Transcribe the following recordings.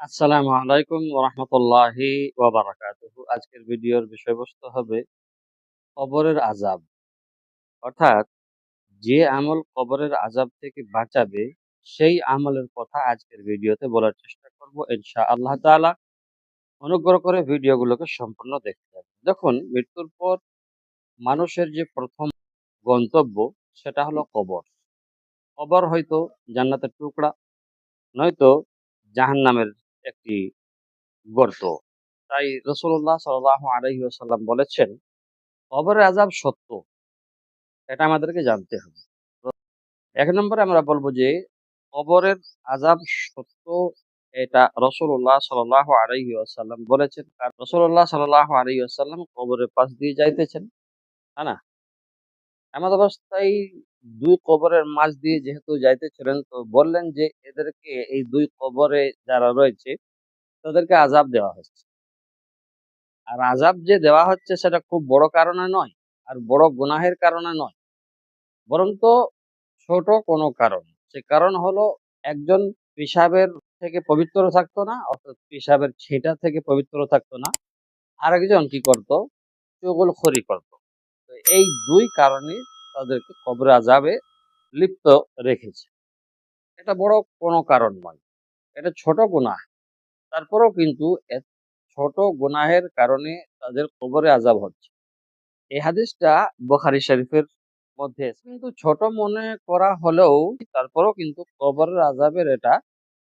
আসসালামু আলাইকুম রহমতুল্লাহি ওয়াবারাকাতুহু আজকের ভিডিওর বিষয়বস্তু হবে কবরের আজাব অর্থাৎ যে আমল কবরের আজাব থেকে বাঁচাবে, সেই আমলের কথা আজকের ভিডিওতে বলার চেষ্টা করব। ইনশা আল্লাহ তাআলা অনুগ্রহ করে ভিডিওগুলোকে সম্পূর্ণ দেখতে হবে দেখুন, মৃত্যুর পর মানুষের যে প্রথম গন্তব্য, সেটা হলো কবর। কবর হয়তো জান্নাতের টুকরা, নয়তো জাহান্নামের একটি গর্ত। তাই রসুল্লাহ সাল্লাহ আলহি আসাল্লাম বলেছেন কবরের আজাব সত্য, এটা আমাদেরকে জানতে হবে। এক নম্বরে আমরা বলব যে, কবরের আজাব সত্য, এটা রসুল্লাহ সাল্লাহ আলহি আসাল্লাম বলেছেন। আর রসুল্লাহ সাল্লাহ আলহি আসাল্লাম কবরের পাশ দিয়ে যাইতেছেন হ্যাঁ না? এমন অবস্থায় দুই কবরের মাঝ দিয়ে যেহেতু যাইতেছিলেন, তো বললেন যে এদেরকে, এই দুই কবরে যারা রয়েছে, তাদেরকে আজাব দেওয়া হচ্ছে। আর আজাব যে দেওয়া হচ্ছে সেটা খুব বড় কারণে নয়, আর বড় গুনাহের কারণে নয়। বরং তো ছোট কোনো কারণ। সে কারণ হলো একজন পেশাবের থেকে পবিত্র থাকতো না, অর্থাৎ পেশাবের ছেটা থেকে পবিত্র থাকতো না। আরেকজন কি করত? চুগল খড়ি করত। তো এই দুই কারণে তাদেরকে কবরে আজাবে লিপ্ত রেখেছে। এটা বড় কোনো কারণ নয়। এটা ছোট গুনাহ। তারপরেও কিন্তু ছোট গুনাহের কারণে তাদের কবরে আজাব হচ্ছে। এই হাদিসটা বুখারী শরীফের মধ্যে কিন্তু ছোট মনে করা হলেও তারপরেও কিন্তু কবরের আজাবের এটা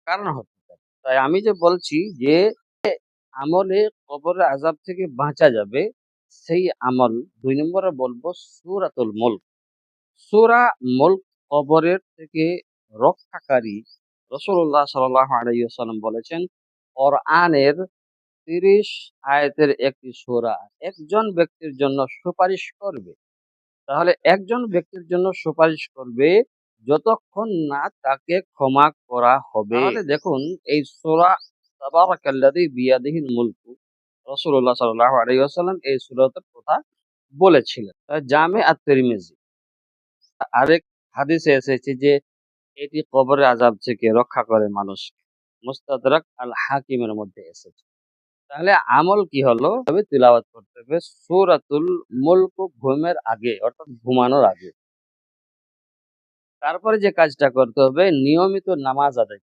কারণ হতে পারে। তাই আমি যে বলছি যে আমলে কবরের আজাব থেকে বাঁচা যাবে, সেই আমল দুই নম্বরে বলব সুরাতুল মুল্ক। সুরা মুল্ক কবরের থেকে রক্ষাকারী রসুল্লাহ সাল্লাহ আলাইসাল্লাম বলেছেন, কোরআনের তিরিশ আয়াতের একটি সূরা, একজন ব্যক্তির জন্য সুপারিশ করবে। তাহলে একজন ব্যক্তির জন্য সুপারিশ করবে যতক্ষণ না তাকে ক্ষমা করা হবে। দেখুন, এই সূরা তাবারাকাল্লাযী বিয়াদিহিল মুলকু, রাসূলুল্লাহ সাল্লাল্লাহু আলাইহি ওয়াসাল্লাম এই সূরাটার কথা বলেছিলেন। জামে আত-তিরমিজি আরেক হাদিসে এসেছে যে, এটি কবরের আযাব থেকে রক্ষা করে মানুষকে মুস্তাদরাক আল হাকিমের মধ্যে এসেছে। তাহলে আমল কি হলো? তবে তিলাওয়াত করতে হবে সূরাতুল মুলক ঘুমের আগে, অর্থাৎ ঘুমানোর আগে। তারপরে যে কাজটা করতে হবে, নিয়মিত নামাজ আদায়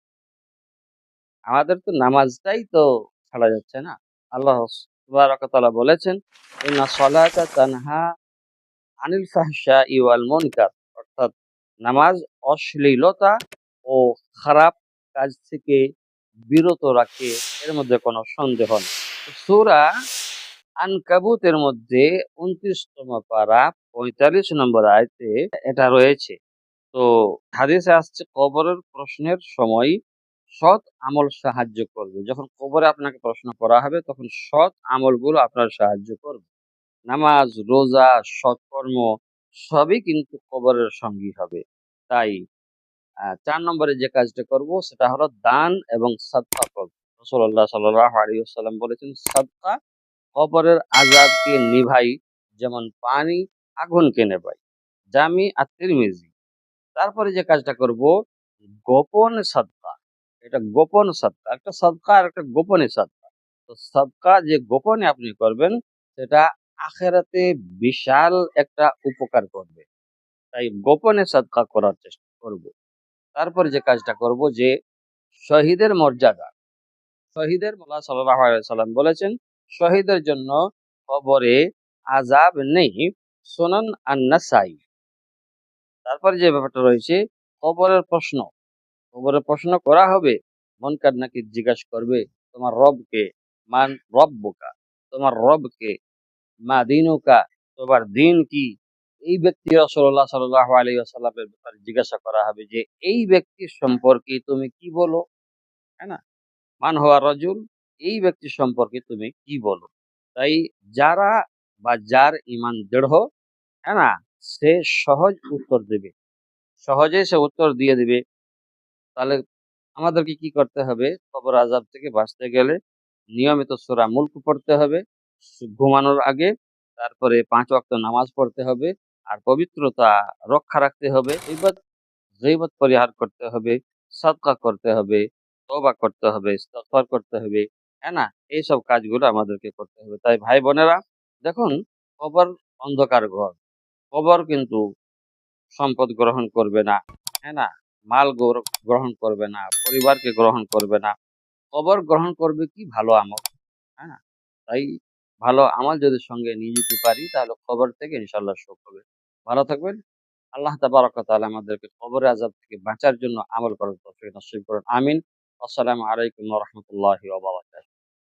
আমাদের তো নামাজটাই তো ছাড়া যাচ্ছে না। আল্লাহ বলেছেন সলাতা তানহা আনিল ফাহশা ওয়াল মুনকার। নামাজ অশ্লীলতা ও খারাপ কাজ থেকে বিরত রাখে, এর মধ্যে কোনো সন্দেহ নেই। সূরা আনকাবুতের মধ্যে উনত্রিশতম পারা পঁয়তাল্লিশ নম্বর আয়তে এটা রয়েছে। তো হাদিসে আসছে, কবরের প্রশ্নের সময় সৎ আমল সাহায্য করবে। যখন কবরে আপনাকে প্রশ্ন করা হবে, তখন সৎ আমলগুলো আপনার সাহায্য করবে। নামাজ, রোজা, সৎকর্ম সবই কিন্তু কবরের সঙ্গী হবে। তাই চার নম্বরে যে কাজটা করব সেটা হলো দান এবং সাদকা রসুল্লাহ সাল্লাহ আলী সাল্লাম বলেছেন, সাদকা কবরের আজাবকে নিভাই, যেমন পানি আগুনকে নেভাই জামি আর তিরমিজি। তারপরে যে কাজটা করব, গোপন সাদকা। এটা গোপন সাদকা। একটা সাদকা আর একটা গোপনে সাদকা। তো সাদকা যে গোপনে আপনি করবেন, সেটা আখেরাতে বিশাল একটা উপকার করবে। তাই গোপনে সাদকা করার চেষ্টা করব। তারপরে যে কাজটা করব যে, শহীদের মর্যাদা। শহীদের মোল্লা সাল্লাম বলেছেন, শহীদের জন্য খবরে আজাব নেই, সোনান আন্নাসাই। তারপরে যে ব্যাপারটা রয়েছে, কবরের প্রশ্ন। কবরের প্রশ্ন করা হবে মনকার নাকি জিজ্ঞাসা করবে, তোমার রবকে মান রব বোকা তোমার রবকে মা দিনুকা তোমার দিন কি? এই ব্যক্তি রসল্লাহ সাল্লাহ আলী ব্যাপারে জিজ্ঞাসা করা হবে যে, এই ব্যক্তির সম্পর্কে তুমি কি বলো? হ্যাঁ না? মান হওয়া রজুল, এই ব্যক্তি সম্পর্কে তুমি কি বলো? তাই যারা বা যার ইমান দৃঢ় হ্যাঁ না, সে সহজ উত্তর দেবে। সহজে সে উত্তর দিয়ে দিবে। তাহলে আমাদেরকে কি করতে হবে? কবর আজাব থেকে বাঁচতে গেলে নিয়মিত সূরা মুল্ক পড়তে হবে। ঘুমানোর আগে তারপরে পাঁচ ওয়াক্ত নামাজ পড়তে হবে আর পবিত্রতা রক্ষা রাখতে হবে এইবার জৈবত পরিহার করতে হবে সদকা করতে হবে তওবা করতে হবে, ইস্তেগফার করতে হবে। হ্যাঁ না? এইসব কাজগুলো আমাদেরকে করতে হবে। তাই ভাই বোনেরা দেখুন কবর অন্ধকার ঘর। কবর কিন্তু সম্পদ গ্রহণ করবে না। হ্যাঁ না? মাল গ্রহণ করবে না, পরিবারকে গ্রহণ করবে না। কবর গ্রহণ করবে কি ভালো আমল। হ্যাঁ? তাই ভালো আমল যদি সঙ্গে নিয়ে যেতে পারি, তাহলে কবর থেকে ইনশাল্লাহ সুখ হবে। ভালো থাকবেন। আল্লাহ তাবারাক ওয়া তাআলা আমাদেরকে কবর আজাব থেকে বাঁচার জন্য আমল করার তফিক নসিব করুন। আমিন। আসসালামু আলাইকুম রহমতুল্লাহ।